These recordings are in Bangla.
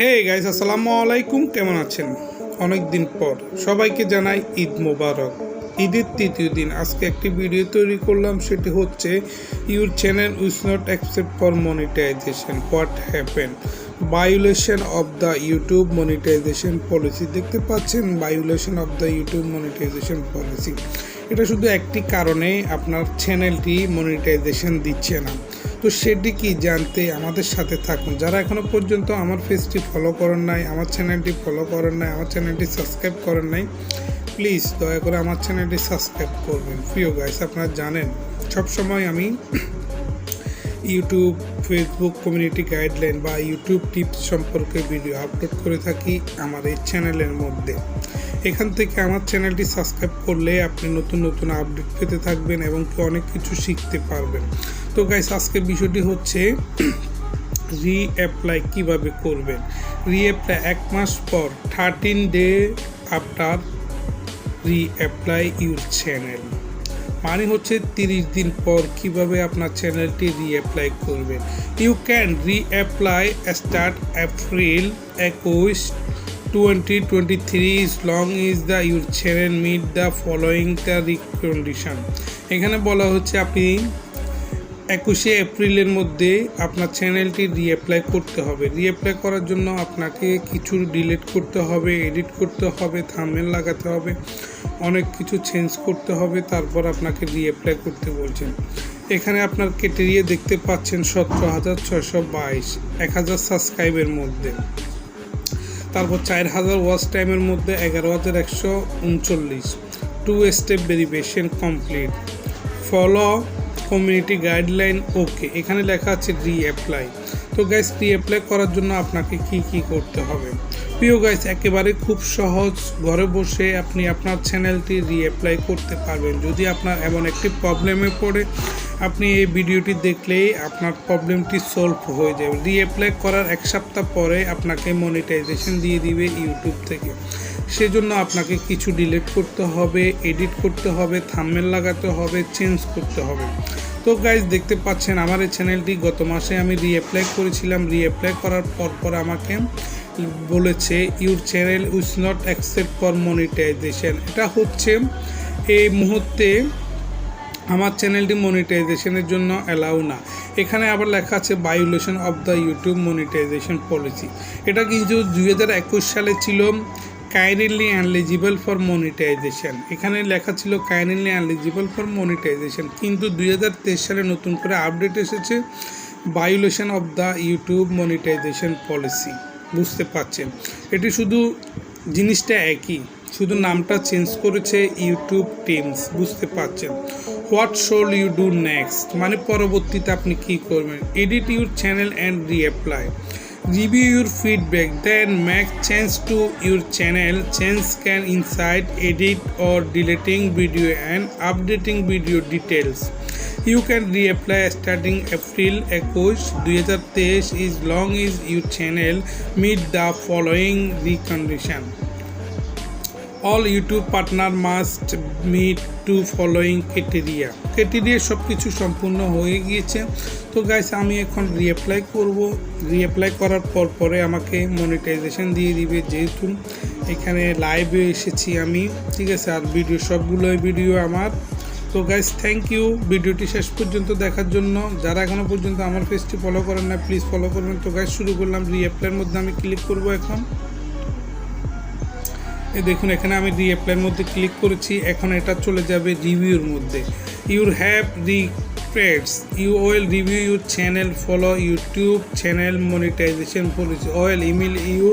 এই গাইস আসসালামু আলাইকুম। কেমন আছেন? অনেক দিন পর সবাইকে জানাই ঈদ মোবারক। ঈদের তৃতীয় দিন। আজকে একটি ভিডিও তৈরি করলাম, সেটি হচ্ছে your channel was not accept for monetisation what happen violation of the YouTube monetisation policy দেখতে পাচ্ছেন violation of the YouTube monetisation policy এটা শুধু একটি কারণে আপনার চ্যানেলটি মনিটাইজেশন দিচ্ছে না। তো সেটি কি জানতে আমাদের সাথে থাকুন। যারা এখনও পর্যন্ত আমার পেজটি ফলো করেন নাই, আমার চ্যানেলটি ফলো করেন নাই, আমার চ্যানেলটি সাবস্ক্রাইব করেন নাই প্লিজ দয়া করে আমার চ্যানেলটি সাবস্ক্রাইব করবেন। প্রিয় গাইস আপনারা জানেন, সবসময় আমি ইউটিউব ফেসবুক কমিউনিটি গাইডলাইন বা ইউটিউব টিপস সম্পর্কে ভিডিও আপলোড করে থাকি আমার এই চ্যানেলের মধ্যে। এখান থেকে আমার চ্যানেলটি সাবস্ক্রাইব করলে আপনি নতুন নতুন আপডেট পেতে থাকবেন এবং অনেক কিছু শিখতে পারবেন। তো গাইস আজকের বিষয়টি হচ্ছে রি অ্যাপ্লাই কীভাবে করবেন? রি অ্যাপ্লাই এক মাস পর thirteen day after reapply your channel মানে হচ্ছে তিরিশ দিন পর কীভাবে আপনার চ্যানেলটি রিঅ্যাপ্লাই করবে। You can reapply start April একুশ twenty twenty three is long is the your channel meet the following the recondition এখানে বলা হচ্ছে আপনি একুশে এপ্রিলের মধ্যে আপনার চ্যানেলটি রিঅ্যাপ্লাই করতে হবে। রিঅ্যাপ্লাই করার জন্য আপনাকে কিছু ডিলিট করতে হবে এডিট করতে হবে থামেল লাগাতে হবে, অনেক কিছু চেঞ্জ করতে হবে, তারপর আপনাকে রিঅ্যাপ্লাই করতে বলছেন। এখানে আপনার ক্যাটেরিয়া দেখতে পাচ্ছেন সতেরো হাজার ছয়শো বাইশ, এক হাজার সাবস্ক্রাইবের মধ্যে। তারপর চার হাজার ওয়াচ টাইমের মধ্যে এগারো হাজার একশো উনচল্লিশ। Two step verification complete follow community guideline okay এখানে লেখা আছে রি অ্যাপ্লাই তো গ্যাস রি অ্যাপ্লাই করার জন্য আপনাকে কি কি করতে হবে? প্রিয় গাইস একেবারে খুব সহজ। ঘরে বসে আপনি আপনার চ্যানেলটি রি অ্যাপ্লাই করতে পারবেন। যদি আপনার এমন একটি প্রবলেমে পড়ে, আপনি এই ভিডিওটি দেখলেই আপনার প্রবলেমটি সলভ হয়ে যাবে। রি অ্যাপ্লাই করার এক সপ্তাহ পরে আপনাকে মনিটাইজেশন দিয়ে দিবে ইউটিউব থেকে। সেজন্য আপনাকে কিছু ডিলিট করতে হবে এডিট করতে হবে থাম্বনেল লাগাতে হবে চেঞ্জ করতে হবে। তো গাইজ দেখতে পাচ্ছেন আমার এই চ্যানেলটি গত মাসে আমি রিঅ্যাপ্লাই করেছিলাম। রিঅ্যাপ্লাই করার পর পর আমাকে বলেছে your channel was not accept for monetisation এটা হচ্ছে এই মুহূর্তে আমার চ্যানেলটি মনিটাইজেশনের জন্য অ্যালাউ না। এখানে আবার লেখা আছে violation of the YouTube monetisation policy এটা কিন্তু দুই হাজার একুশ সালে ছিল কাইন্ডলি অ্যানলিজিবল ফর মনিটাইজেশন এখানে লেখা ছিল কাইন্ডলি অ্যানলিজিবল ফর মনিটাইজেশন কিন্তু দুই হাজার তেইশ সালে নতুন করে আপডেট এসেছে violation of the YouTube monetisation policy বুঝতে পারছেন। এটি শুধু জিনিসটা একই, শুধু নামটা চেঞ্জ করেছে ইউটিউব টিমস বুঝতে পারছেন। হোয়াট শোল ইউ ডু নেক্সট মানে পরবর্তীতে আপনি কি করবেন? Edit your channel and reapply review your feedback then make change to your channel change can inside edit or deleting video and updating video details you can reapply starting april 21 2023 is long as your channel. Meet the following recondition. All YouTube partner must meet to following criteria criteria সব কিছু সম্পূর্ণ হয়ে গিয়েছে। তো গাইস আমি এখন রিঅ্যাপ্লাই করব। রিঅ্যাপ্লাই করার পর পরে আমাকে মনিটাইজেশন দিয়ে দিবে যেহেতু এখানে লাইভে এসেছি আমি। ঠিক আছে, আর ভিডিও সবগুলোই ভিডিও আমার। তো গাইজ থ্যাংক ইউ ভিডিওটি শেষ পর্যন্ত দেখার জন্য। যারা এখনও পর্যন্ত আমার পেজটি ফলো করেন না প্লিজ ফলো করবেন। তো গাইজ শুরু করলাম রিঅ্যাপ্লাইয়ের মধ্যে আমি ক্লিক করব এখন। এ দেখুন, এখানে আমি রিঅ্যাপ্লাইয়ের মধ্যে ক্লিক করেছি। এখন এটা চলে যাবে রিভিউর মধ্যে। Your have recreates you we'll review your channel follow YouTube channel monetisation policy we'll email you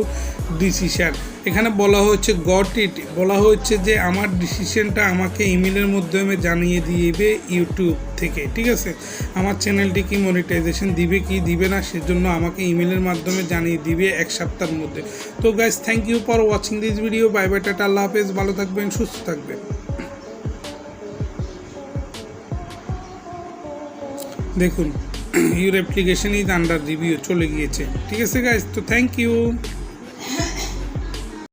decision এখানে বলা হচ্ছে গট ইট বলা হচ্ছে যে আমার ডিসিশনটা আমাকে ইমেলের মাধ্যমে জানিয়ে দিবে ইউটিউব থেকে, ঠিক আছে? আমার চ্যানেলটি কি মনিটাইজেশন দিবে, কি দিবে না, সেজন্য আমাকে ইমেলের মাধ্যমে জানিয়ে দিবে এক সপ্তাহের মধ্যে। তো guys thank you for watching this video bye bye tata, আল্লাহ হাফেজ, ভালো থাকবেন, সুস্থ থাকবেন। দেখুন your application is under review চলে গিয়েছে। ঠিক আছে গাইজ তো থ্যাংক ইউ